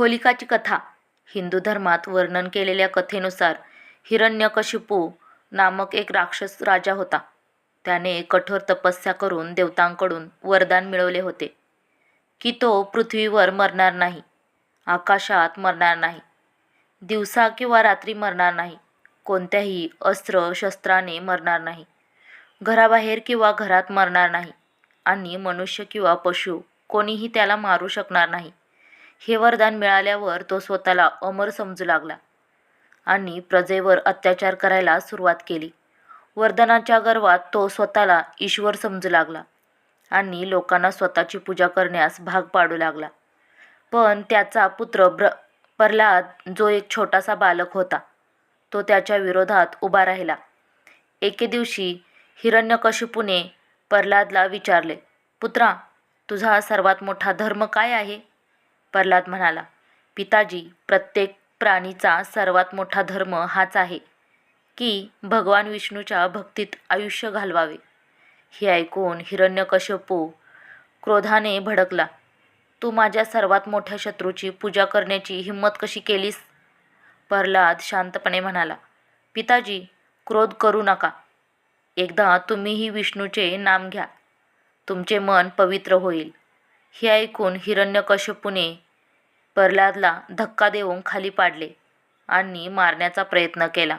होलिकाची कथा. हिंदू धर्मात वर्णन केलेल्या कथेनुसार हिरण्यकशिपू नामक एक राक्षस राजा होता. त्याने कठोर तपस्या करून देवतांकडून वरदान मिळवले होते. की तो पृथ्वीवर मरणार नाही आकाशात मरणार नाही दिवसा किंवा रात्री मरणार नाही कोणत्याही अस्त्र शस्त्राने मरणार नाही घराबाहेर किंवा घरात मरणार नाही आणि मनुष्य किंवा पशु कोणीही त्याला मारू शकणार नाही. हे वरदान मिळाल्यावर तो स्वतःला अमर समजू लागला आणि प्रजेवर अत्याचार करायला सुरुवात केली. वरदानाच्या गर्वात तो स्वतःला ईश्वर समजू लागला आणि लोकांना स्वतःची पूजा करण्यास भाग पाडू लागला. पण त्याचा पुत्र ब्र प्रल्हाद जो एक छोटासा बालक होता तो त्याच्या विरोधात उभा राहिला. एके दिवशी हिरण्यकशिपूने प्रल्हादला विचारले पुत्रा तुझा सर्वात मोठा धर्म काय आहे? प्रल्हाद म्हणाला पिताजी प्रत्येक प्राणीचा सर्वात मोठा धर्म हाच आहे की भगवान विष्णूच्या भक्तीत आयुष्य घालवावे. हे ऐकून हिरण्यकश्यपू क्रोधाने भडकला तू माझ्या सर्वात मोठ्या शत्रूची पूजा करण्याची हिंमत कशी केलीस? प्रल्हाद शांतपणे म्हणाला पिताजी क्रोध करू नका. एकदा तुम्हीही विष्णूचे नाम घ्या. तुमचे मन पवित्र होईल. हे ऐकून हिरण्यकश्यपूने प्रल्हादला धक्का देऊन खाली पाडले आणि मारण्याचा प्रयत्न केला.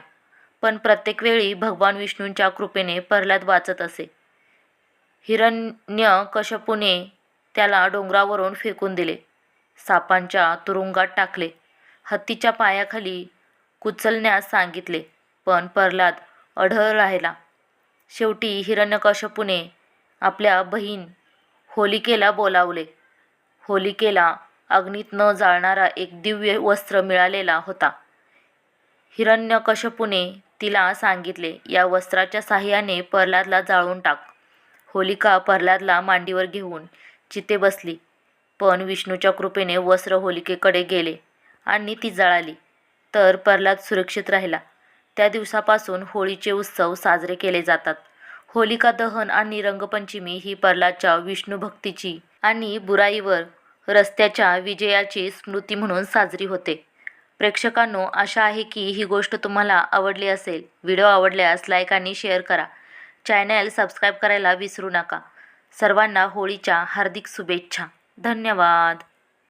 पण प्रत्येक वेळी भगवान विष्णूंच्या कृपेने प्रल्हाद वाचत असे. हिरण्यकशिपूने त्याला डोंगरावरून फेकून दिले. सापांच्या तुरुंगात टाकले. हत्तीच्या पायाखाली कुचलण्यास सांगितले पण प्रल्हाद अढळ राहिला. शेवटी हिरण्यकशपुने आपल्या बहीण होलिकेला बोलावले. होलिकेला अग्नीत न जाळणारा एक दिव्य वस्त्र मिळालेला होता. हिरण्यकशपुने तिला सांगितले या वस्त्राच्या साह्याने प्रल्हादला जाळून टाक. होलिका प्रल्हादला मांडीवर घेऊन चिते बसली पण विष्णूच्या कृपेने वस्त्र होलिकेकडे गेले आणि ती जळाली. तर प्रल्हाद सुरक्षित राहिला. त्या दिवसापासून होळीचे उत्सव साजरे केले जातात. होलिका दहन आणि रंगपंचमी ही प्रल्हादच्या विष्णुभक्तीची आणि बुराईवर रस्त्याच्या विजयाची स्मृती म्हणून साजरी होते. प्रेक्षकांनो आशा आहे की ही गोष्ट तुम्हाला आवडली असेल. व्हिडिओ आवडल्यास लाईक आणि शेअर करा. चॅनल सबस्क्राईब करायला विसरू नका. सर्वांना होळीच्या हार्दिक शुभेच्छा. धन्यवाद.